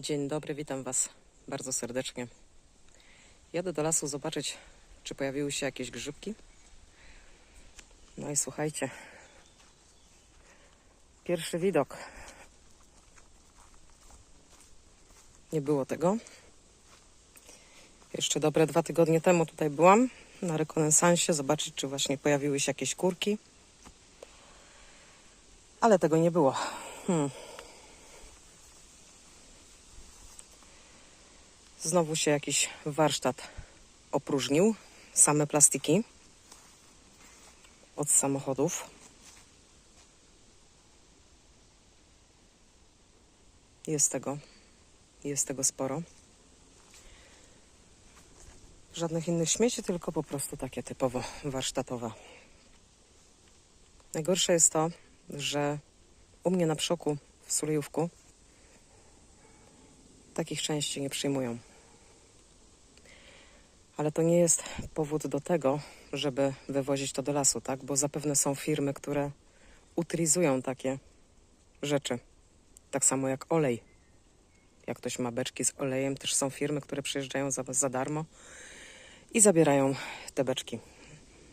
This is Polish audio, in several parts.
Dzień dobry, witam Was bardzo serdecznie. Jadę do lasu zobaczyć, czy pojawiły się jakieś grzybki. No i słuchajcie, pierwszy widok. Nie było tego. Jeszcze dobre dwa tygodnie temu tutaj byłam na rekonesansie, zobaczyć, czy właśnie pojawiły się jakieś kurki. Ale tego nie było. Hmm. Znowu się jakiś warsztat opróżnił. Same plastiki od samochodów. Jest tego, jest tego sporo. Żadnych innych śmieci, tylko po prostu takie typowo warsztatowe. Najgorsze jest to, że u mnie na przoku w Sulejówku takich części nie przyjmują. Ale to nie jest powód do tego, żeby wywozić to do lasu, tak? Bo zapewne są firmy, które utylizują takie rzeczy. Tak samo jak olej. Jak ktoś ma beczki z olejem, też są firmy, które przyjeżdżają za, za darmo i zabierają te beczki.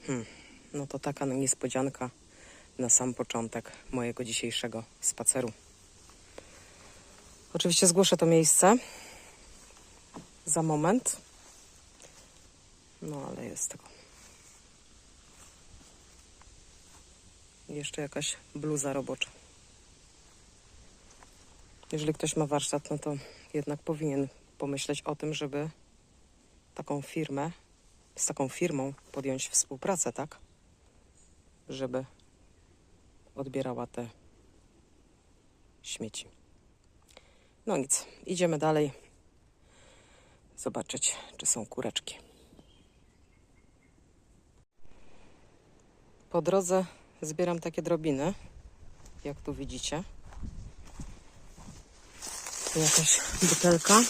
Hmm. No to taka niespodzianka na sam początek mojego dzisiejszego spaceru. Oczywiście zgłoszę to miejsce za moment. No ale jest tego. Jeszcze jakaś bluza robocza. Jeżeli ktoś ma warsztat, no to jednak powinien pomyśleć o tym, żeby taką firmę, z taką firmą podjąć współpracę, tak? Żeby odbierała te śmieci. No nic, idziemy dalej. Zobaczyć, czy są kureczki. Po drodze zbieram takie drobiny, jak tu widzicie. Tu jakaś butelka.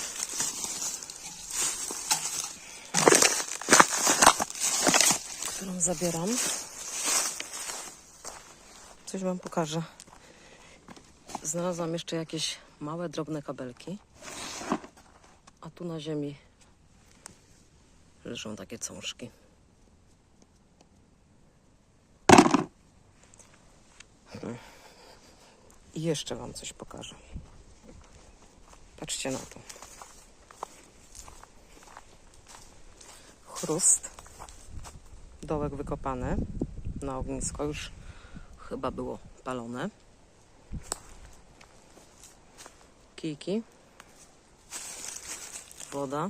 Którą zabieram. Coś wam pokażę. Znalazłam jeszcze jakieś małe, drobne kabelki. A tu na ziemi leżą takie cążki. I jeszcze wam coś pokażę. Patrzcie na to. Chrust. Dołek wykopany na ognisko. Już chyba było palone. kijki, woda,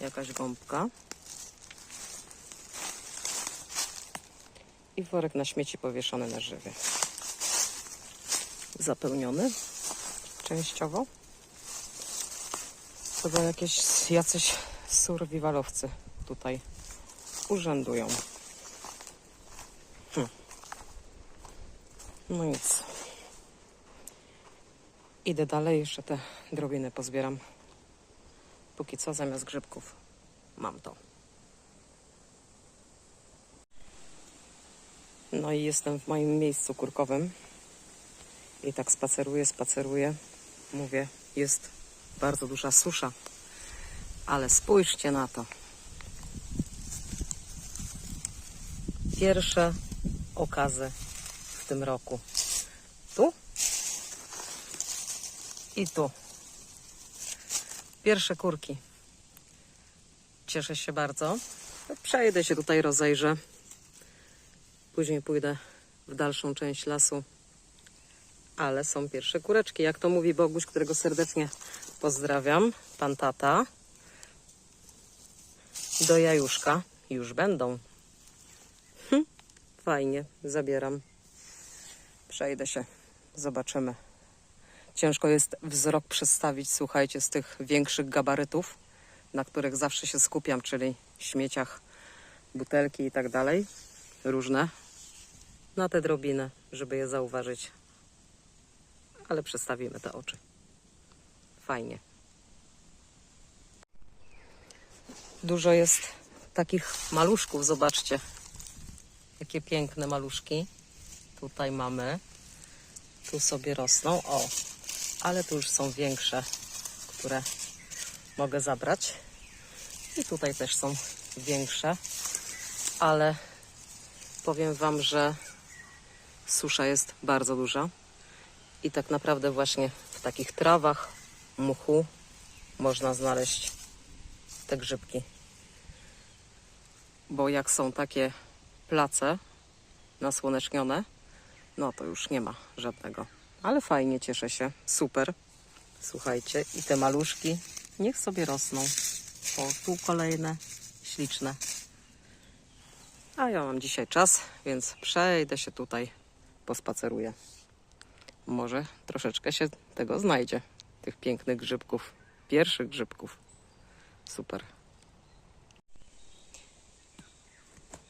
jakaś gąbka i worek na śmieci powieszony na żywie. Zapełniony częściowo. Chyba jakieś jacyś survivalowcy tutaj urzędują. Hm. No nic. Idę dalej, jeszcze te drobiny pozbieram. Póki co zamiast grzybków mam to. No i jestem w moim miejscu kurkowym. I tak spaceruję, spaceruję. Mówię, jest bardzo duża susza. Ale spójrzcie na to. Pierwsze okazy w tym roku. Tu i tu. Pierwsze kurki. Cieszę się bardzo. Przejdę się tutaj, rozejrzę. Później pójdę w dalszą część lasu. Ale są pierwsze kureczki. Jak to mówi Boguś, którego serdecznie pozdrawiam. Pan tata. Do jajuszka już będą. Hm, fajnie, zabieram. Przejdę się. Zobaczymy. Ciężko jest wzrok przestawić, słuchajcie, z tych większych gabarytów, na których zawsze się skupiam, czyli śmieciach, butelki i tak dalej, różne, na te drobiny, żeby je zauważyć. Ale przestawimy te oczy. Fajnie. Dużo jest takich maluszków, zobaczcie. Jakie piękne maluszki. Tutaj mamy. Tu sobie rosną. O, ale tu już są większe, które mogę zabrać. I tutaj też są większe, ale powiem Wam, że susza jest bardzo duża i tak naprawdę właśnie w takich trawach, muchu można znaleźć te grzybki. Bo jak są takie place nasłonecznione, no to już nie ma żadnego. Ale fajnie, cieszę się. Super. Słuchajcie, i te maluszki niech sobie rosną. O, tu kolejne, śliczne. A ja mam dzisiaj czas, więc przejdę się tutaj, pospaceruję. Może troszeczkę się tego znajdzie, tych pięknych grzybków, pierwszych grzybków. Super.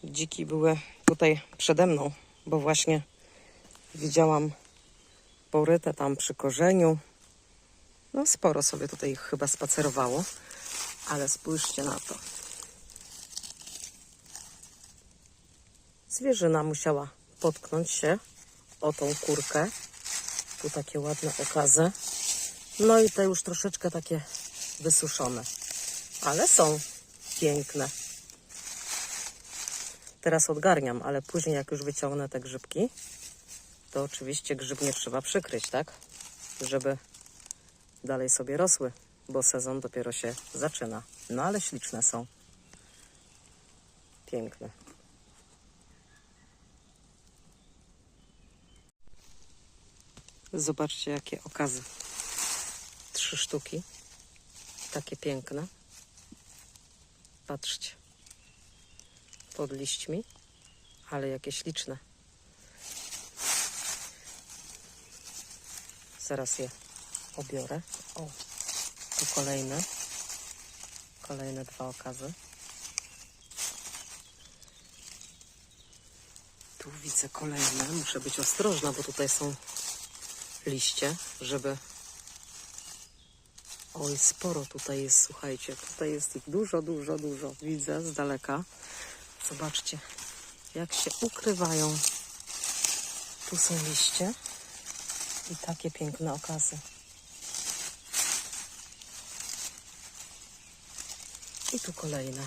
Dziki były tutaj przede mną, bo właśnie widziałam poryte tam przy korzeniu. No sporo sobie tutaj chyba spacerowało, ale spójrzcie na to. Zwierzyna musiała potknąć się o tą kurkę. Tu takie ładne okazy. No i te już troszeczkę takie wysuszone. Ale są piękne. Teraz odgarniam, ale później jak już wyciągnę te grzybki, to oczywiście grzybnie trzeba przykryć, tak? Żeby dalej sobie rosły, bo sezon dopiero się zaczyna. No ale śliczne są. Piękne. Zobaczcie, jakie okazy. Trzy sztuki. Takie piękne. Patrzcie. Pod liśćmi, ale jakie śliczne. Zaraz je obiorę. O, tu kolejne. Kolejne dwa okazy. Tu widzę kolejne. Muszę być ostrożna, bo tutaj są liście, żeby. Oj, sporo tutaj jest, słuchajcie. Tutaj jest ich dużo, dużo, dużo. Widzę z daleka. Zobaczcie, jak się ukrywają. Tu są liście i takie piękne okazy. I tu kolejne.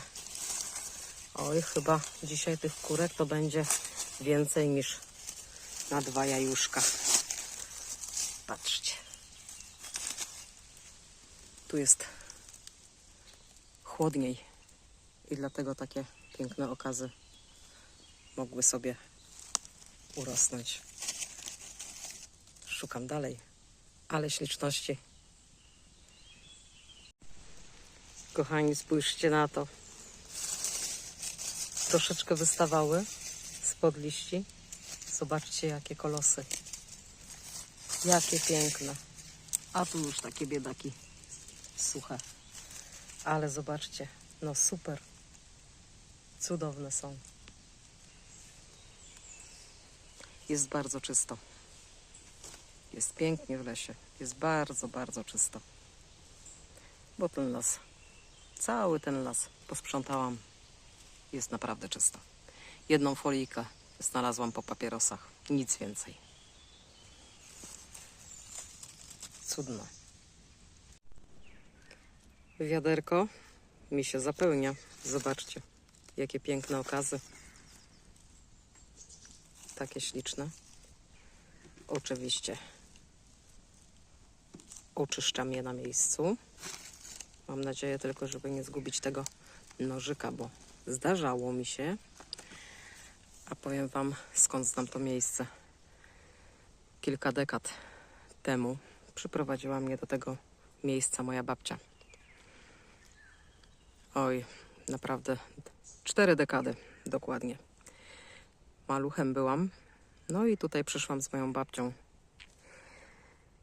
Oj, chyba dzisiaj tych kurek to będzie więcej niż na dwa jajuszka. Patrzcie. Tu jest chłodniej i dlatego takie piękne okazy mogły sobie urosnąć. Szukam dalej, ale śliczności. Kochani, spójrzcie na to. Troszeczkę wystawały spod liści. Zobaczcie, jakie kolosy. Jakie piękne. A tu już takie biedaki suche. Ale zobaczcie, no super. Cudowne są. Jest bardzo czysto. Jest pięknie w lesie. Jest bardzo, bardzo czysto. Bo ten las, cały ten las posprzątałam. Jest naprawdę czysto. Jedną folijkę znalazłam po papierosach. Nic więcej. Cudne. Wiaderko mi się zapełnia. Zobaczcie, jakie piękne okazy. Takie śliczne. Oczywiście oczyszczam je na miejscu. Mam nadzieję tylko, żeby nie zgubić tego nożyka, bo zdarzało mi się. A powiem Wam, skąd znam to miejsce. Kilka dekad temu przyprowadziła mnie do tego miejsca moja babcia. Oj, naprawdę cztery dekady dokładnie. Maluchem byłam. No i tutaj przyszłam z moją babcią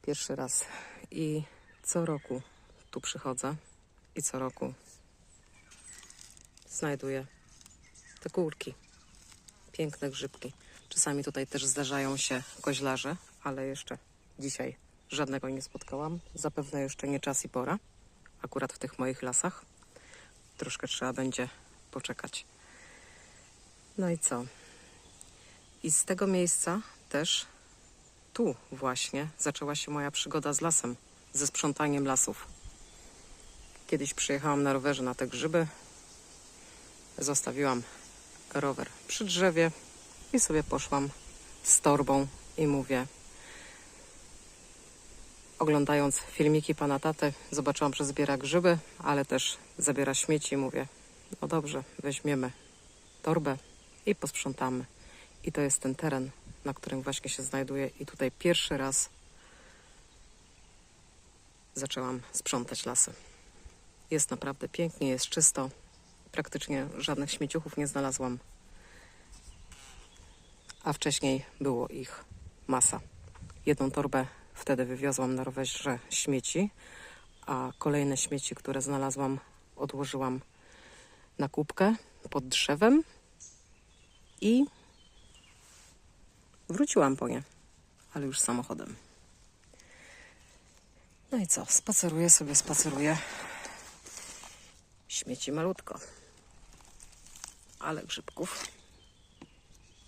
pierwszy raz. I co roku tu przychodzę i co roku znajduję te kurki. Piękne grzybki. Czasami tutaj też zdarzają się koźlarze, ale jeszcze dzisiaj żadnego nie spotkałam. Zapewne jeszcze nie czas i pora. Akurat w tych moich lasach. Troszkę trzeba będzie poczekać. No i co? I z tego miejsca też tu właśnie zaczęła się moja przygoda z lasem, ze sprzątaniem lasów. Kiedyś przyjechałam na rowerze na te grzyby. Zostawiłam rower przy drzewie i sobie poszłam z torbą i mówię, oglądając filmiki pana taty, zobaczyłam, że zbiera grzyby, ale też zabiera śmieci. Mówię, no dobrze, weźmiemy torbę i posprzątamy. I to jest ten teren, na którym właśnie się znajduję. I tutaj pierwszy raz zaczęłam sprzątać lasy. Jest naprawdę pięknie, jest czysto. Praktycznie żadnych śmieciuchów nie znalazłam. A wcześniej było ich masa. Jedną torbę wtedy wywiozłam na rowerze śmieci, a kolejne śmieci, które znalazłam, odłożyłam na kubkę pod drzewem i wróciłam po nie, ale już samochodem. No i co? Spaceruję sobie, spaceruję. Śmieci malutko, ale grzybków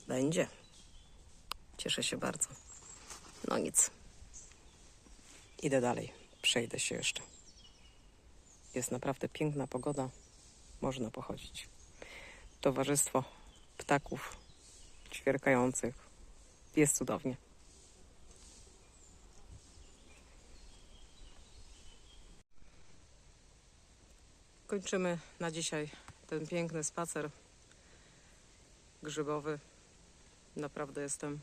będzie. Cieszę się bardzo. No nic. Idę dalej. Przejdę się jeszcze. Jest naprawdę piękna pogoda. Można pochodzić. Towarzystwo ptaków ćwierkających. Jest cudownie. Kończymy na dzisiaj ten piękny spacer grzybowy. Naprawdę jestem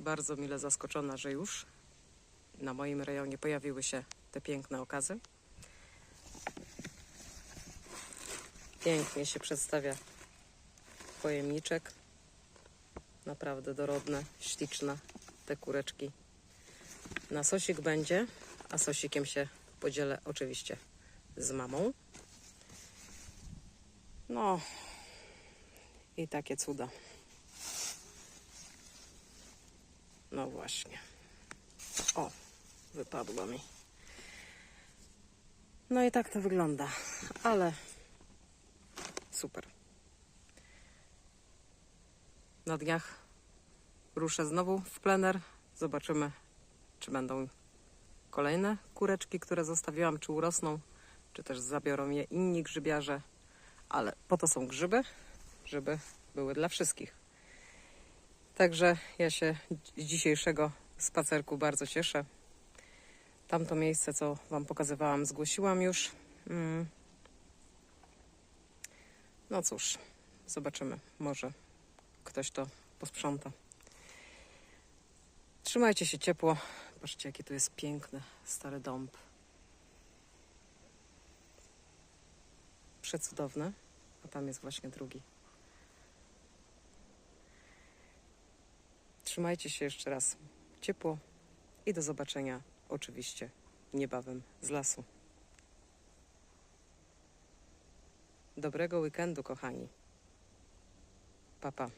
bardzo mile zaskoczona, że już na moim rejonie pojawiły się te piękne okazy. Pięknie się przedstawia pojemniczek. Naprawdę dorodne, śliczne te kureczki. Na sosik będzie, a sosikiem się podzielę oczywiście z mamą. No i takie cuda. No właśnie. O, wypadła mi. No i tak to wygląda, ale super. Na dniach ruszę znowu w plener. Zobaczymy, czy będą kolejne kureczki, które zostawiłam, czy urosną, czy też zabiorą je inni grzybiarze. Ale po to są grzyby, żeby były dla wszystkich. Także ja się z dzisiejszego spacerku bardzo cieszę. Tamto miejsce, co Wam pokazywałam, zgłosiłam już. Mm. No cóż, zobaczymy. Może ktoś to posprząta. Trzymajcie się ciepło. Patrzcie, jaki tu jest piękny stary dąb. Przecudowny. A tam jest właśnie drugi. Trzymajcie się jeszcze raz ciepło i do zobaczenia oczywiście niebawem z lasu. Dobrego weekendu, kochani. Pa, pa.